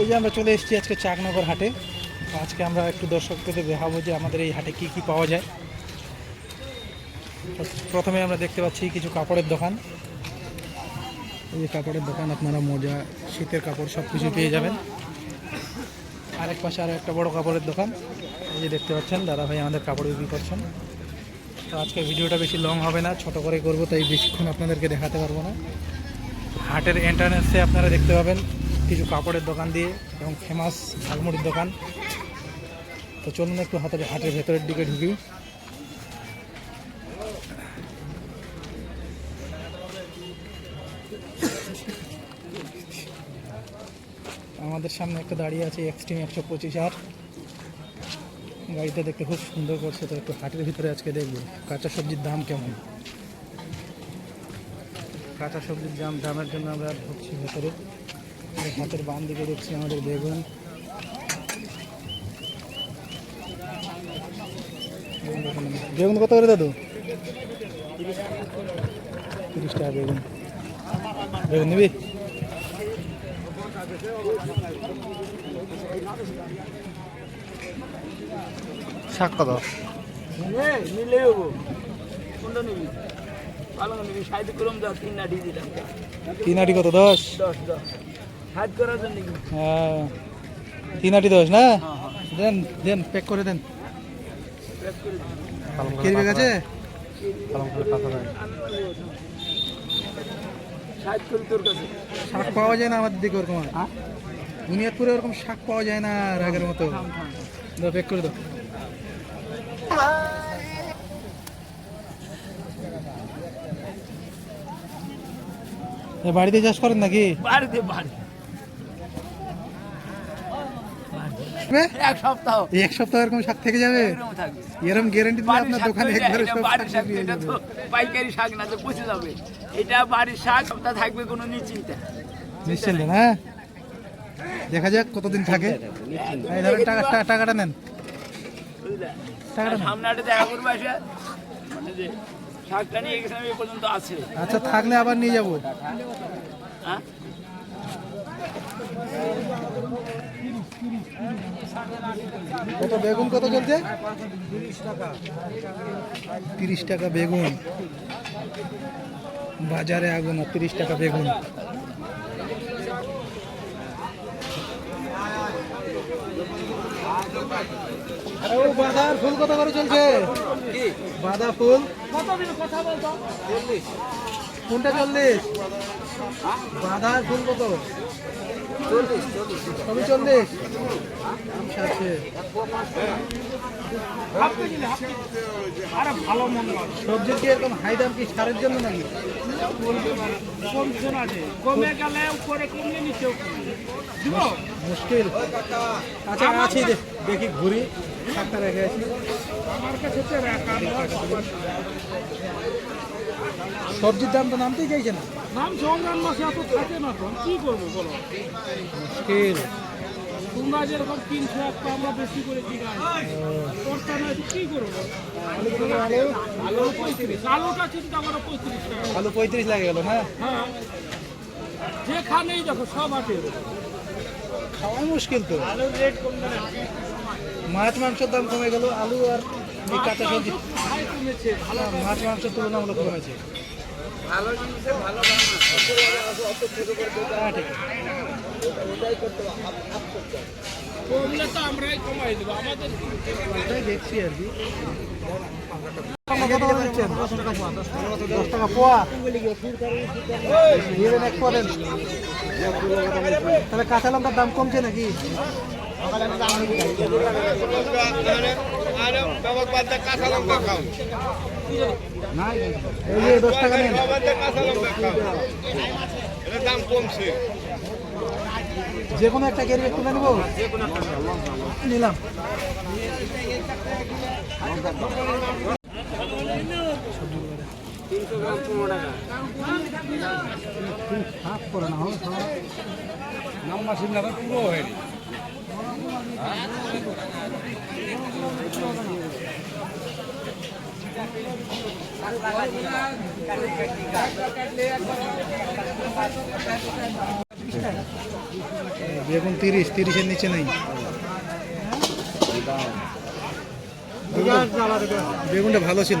এই যে আমরা চলে এসেছি আজকে চাকনগর হাটে। আজকে আমরা একটু দর্শকদের দেখাবো যে আমাদের এই হাটে কি কি পাওয়া যায়। প্রথমে আমরা দেখতে পাচ্ছি কিছু কাপড়ের দোকান। এই যে কাপড়ের দোকান, আপনারা মোজা, শীতের কাপড় সব কিছু পেয়ে যাবেন। আরেক পাশে আরও একটা বড় কাপড়ের দোকান। এই যে দেখতে পাচ্ছেন, দাদা ভাই আমাদের কাপড় বিক্রি করছেন। তো আজকে ভিডিওটা বেশি লং হবে না, ছোট করে করব, তাই বেশিক্ষণ আপনাদেরকে দেখাতে পারব না। হাটের এন্ট্রান্সে আপনারা দেখতে পাবেন কিছু কাপড়ের দোকান দিয়ে এবং ফেমাস ঝালমুড়ির দোকান। তো চলুন একটু হাতের হাটের ভেতরের দিকে ঢুকি। আমাদের সামনে একটা দাঁড়িয়ে আছে এক্সট্রিম একশো পঁচিশ আর। গাড়িটা দেখতে খুব সুন্দর করছে, তো একটু হাটের ভিতরে আজকে দেখব কাঁচা সবজির দাম কেমন। কাঁচা সবজির দাম, দামের জন্য আমরা ঢুকছি ভেতরে। হাতের বাম দিকে দেখছি আমাদের বেগুন। বেগুন কত করে দাদু? তিরিশ টাকা বেগুন। বেগুন নিবি? শাক কত? নিলে কোনটা নিবি? নিবি। সাইড করম দাও তিন নাটি দিলাম তিন আটি কত? দশ? দশ দশ। হ্যাঁ। তিন আটি দশ না? হ্যাঁ হ্যাঁ। দেন দেন প্যাক করে দেন। তোর কাছে। শাক পাওয়া যায় না আমাদের দিকে ওরকম আর। বুনিয়াদপুরে ওরকম শাক পাওয়া যায় না আর আগের মতো প্যাক করে দাও। বাড়িতে চাষ করেন নাকি? বাড়িতে বাড়ি এ, এক সপ্তাহ। এক সপ্তাহ এরকম শাক থেকে যাবে? এরকম থাকবে। গ্যারান্টি দিলে আপনার দোকানে একবারে সব বাড়ির শাক এটা তো পাইকারি শাক না তো পচে যাবে। এটা বাড়ির শাক সপ্তাহ থাকবে কোনো নিশ্চিন্তা। নিশ্চিন্ত না? দেখা যাক কতদিন থাকে। এই ধরেন টাকা টাকা- টাকাটা নেন। টাকাটা দেখা করব মানে যে শাকটা নিয়ে গেছিলাম এই পর্যন্ত আছে। আচ্ছা থাকলে আবার নিয়ে যাব। হ্যাঁ? কত বেগুন কত চলছে? তিরিশ টাকা বেগুন। বাজারে আগুন তিরিশ টাকা বেগুন। আরে ও ফুল কত করে চলছে? বাঁধা ফুল। কোনটা চল্লিশ? বাঁধার ফুল কত? চল্লিশ আচ্ছা। ভালো সবজির কি এরকম হাই দাম কি সারের জন্য নাকি? কমশন আছে কমে গেলে উপরে কমলে নিচেও মুশকিল। আচ্ছা আছি দেখি ঘুরি। শাকটা রেখে আছি। আমার কাছে সবজির দাম তো নামতেই চাইছে না। নাম সংগ্রাম মাসে এত থাকে না তো কি করব বলো? মুশকিল। তোমরা যেরকম কিনছো একটা আমরা বেশি করে কিনা করতে না কি করব আলু পঁয়ত্রিশ। আলুটা চিন্তা করো পঁয়ত্রিশ টাকা। আলু পঁয়ত্রিশ লাগে গেল না হ্যাঁ। যেখানেই দেখো সব আছে খাওয়াই মুশকিল তো। আলুর রেট কমবে না মাছ মাংসের দাম কমে গেল আলু আর এই কাঁচা সবজি। মাছ মাংসের তুলনামূলক কমেছে ভালো জিনিসের ভালো দাম হ্যাঁ ঠিক আছে। কমলে তো আমরাই কমাই দেবো আমাদের ওটাই দেখছি আর কি। তাহলে কাঁচা লঙ্কার দাম কমছে নাকি? দাম কমছে যে কোনো একটা কেরি তুলে নেব? নিলাম। তিনশো গ্রাম পনেরো টাকা হাফ করে নাম্বার সিম পুরো হয়নি বেগুন তিরিশ তিরিশের নিচে নেই। বেগুনটা ভালো ছিল।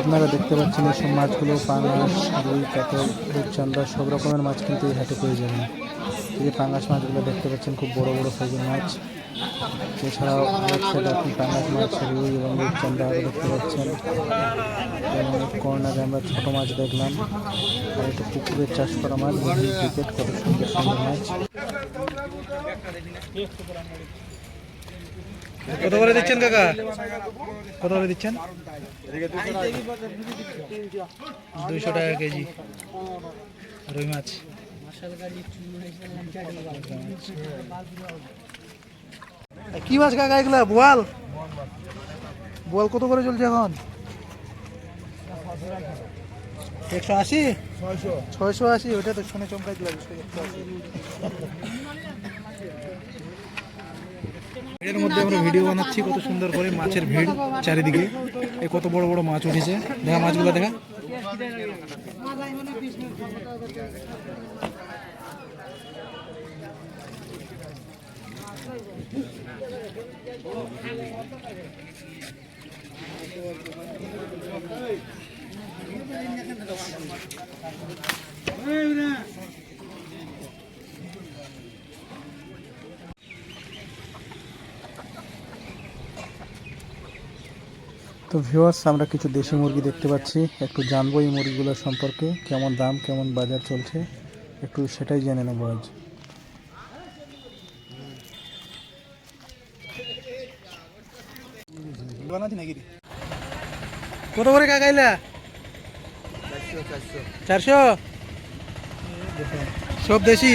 আপনারা দেখতে পাচ্ছেন এই সব মাছগুলো পাঙাশ, রুই, কাতল রূপচান্দা সব রকমের মাছ কিন্তু এই হাটে পেয়ে যাবেন। এই যে পাঙাশ মাছগুলো দেখতে পাচ্ছেন, খুব বড় বড় সাইজের মাছ। এছাড়াও এক সাইডে আপনি পাঙাশ মাছ, রুই এবং রূপচান্দা দেখতে পাচ্ছেন। এবং কর্নারে আমরা ছোট মাছ দেখলাম, আর এটা পুকুরের চাষ করা মাছ ক্রিকেট, কত সুন্দর সুন্দর মাছ। কত করে দিচ্ছেন কাকা? কত করে দিচ্ছেন? দুইশো টাকা কেজি। রুই মাছ। কি মাছ কাকা এগুলা? বোয়াল? বোয়াল কত করে চলছে এখন? একশো আশি? ছয়শো। আশি? ওটা তো শুনে চমকাই দিলাম এর মধ্যে আমরা ভিডিও বানাচ্ছি, কত সুন্দর করে মাছের ভিড় চারিদিকে। এই কত বড় বড় মাছ উঠেছে। দেখা মাছগুলো, দেখা। তো ভিউয়ার্স আমরা কিছু দেশি মুরগি দেখতে পাচ্ছি। একটু জানব এই মুরগিগুলোর সম্পর্কে কেমন দাম কেমন বাজার চলছে? একটু সেটাই জেনে নেব আজ। কত করে কাকাইলা চারশো সব দেশি?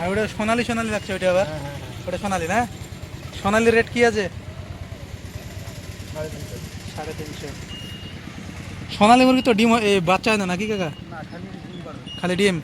আর ওটা সোনালি সোনালি লাগছে ওইটা আবার? ওটা সোনালি না? সোনালির রেট কি আছে? সাড়ে তিনশো। সোনালি মুরগি তো ডিম বাচ্চা হয় না নাকি কাকা? খালি ডিম?